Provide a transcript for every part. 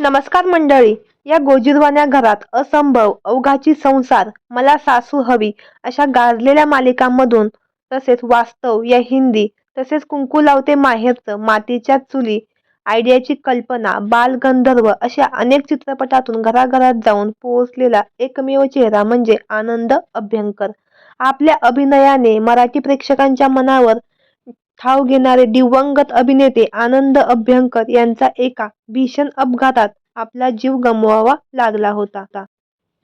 नमस्कार मंडळी. या गोजीरवान्या घरात असंभव अवघाची संसार मला सासू हवी अशा गाजलेल्या मालिकांमधून तसेच वास्तव या हिंदी तसेच कुंकू लावते माहेरचं मातीच्या चुली आयडियाची कल्पना बालगंधर्व अशा अनेक चित्रपटातून घराघरात जाऊन पोहोचलेला एकमेव चेहरा म्हणजे आनंद अभ्यंकर. आपल्या अभिनयाने मराठी प्रेक्षकांच्या मनावर ठाव घेणारे दिवंगत अभिनेते आनंद अभ्यंकर यांचा एका भीषण अपघातात आपला जीव गमवावा लागला होता.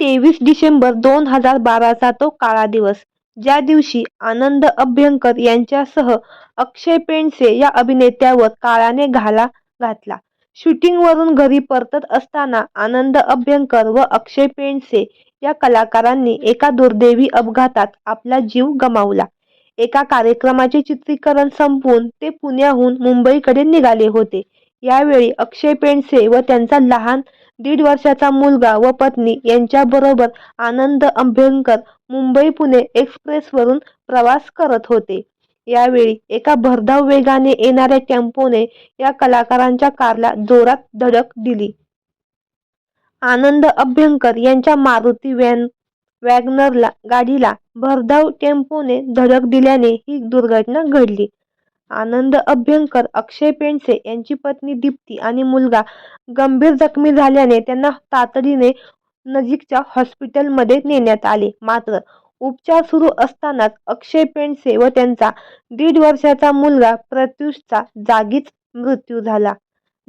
तेवीस डिसेंबर दोन हजार बाराचा तो काळा दिवस. ज्या दिवशी आनंद अभ्यंकर यांच्यासह अक्षय पेंडसे या अभिनेत्यावर काळाने घाला घातला. शूटिंगवरून घरी परतत असताना आनंद अभ्यंकर व अक्षय पेंडसे या कलाकारांनी एका दुर्दैवी अपघातात आपला जीव गमावला. एका कार्यक्रमाचे चित्रीकरण संपवून ते पुण्याहून मुंबईकडे निघाले होते. यावेळी अक्षय पेंडसे व त्यांचा लहान दीड वर्षाचा मुलगा व पत्नी यांच्याबरोबर आनंद अभ्यंकर मुंबई पुणे एक्सप्रेसवरून प्रवास करत होते. यावेळी एका भरधाव वेगाने येणाऱ्या टेम्पोने या कलाकारांच्या कारला जोरात धडक दिली. आनंद अभ्यंकर यांच्या मारुती वॅन वॅगनरला गाडीला भरधाव टेम्पोने धडक दिल्याने ही दुर्घटना घडली. आनंद अभ्यंकर अक्षय पेंडसे यांची पत्नी दीप्ती आणि मुलगा गंभीर जखमी झाल्याने त्यांना तातडीने नजीकच्या हॉस्पिटलमध्ये नेण्यात आले. मात्र उपचार सुरू असतानाच अक्षय पेंडसे व त्यांचा दीड वर्षाचा मुलगा प्रत्युषचा जागीच मृत्यू झाला.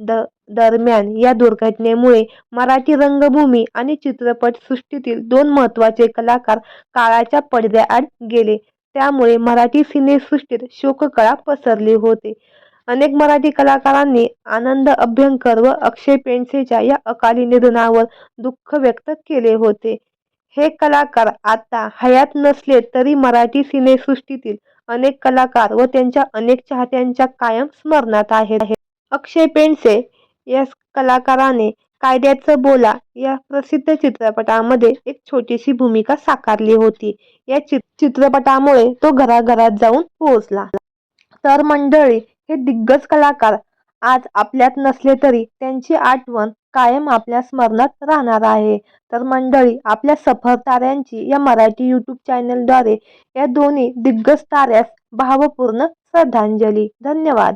द दरम्यान या दुर्घटनेमुळे मराठी रंगभूमी आणि चित्रपट सृष्टीतील दोन महत्त्वाचे कलाकार काळाच्या पडद्याआड गेले. त्यामुळे मराठी सिनेसृष्टीत शोककळा पसरली होती. अनेक मराठी कलाकारांनी आनंद अभ्यंकर व अक्षय पेंडसेच्या या अकाली निधनावर दुःख व्यक्त केले होते. हे कलाकार आता हयात नसले तरी मराठी सिनेसृष्टीतील अनेक कलाकार व त्यांच्या अनेक चाहत्यांच्या कायम स्मरणात आहेत. अक्षय पेंडसे या कलाकाराने कायद्याचं बोला या प्रसिद्ध चित्रपटामध्ये एक छोटीशी भूमिका साकारली होती. या चित्रपटामुळे तो घराघरात जाऊन पोहोचला. तर मंडळी हे दिग्गज कलाकार आज आपल्यात नसले तरी त्यांची आठवण कायम आपल्या स्मरणात राहणार आहे. तर मंडळी आपल्या सफर ताऱ्यांची या मराठी यूट्यूब चॅनलद्वारे या दोन्ही दिग्गज ताऱ्यास भावपूर्ण श्रद्धांजली. धन्यवाद.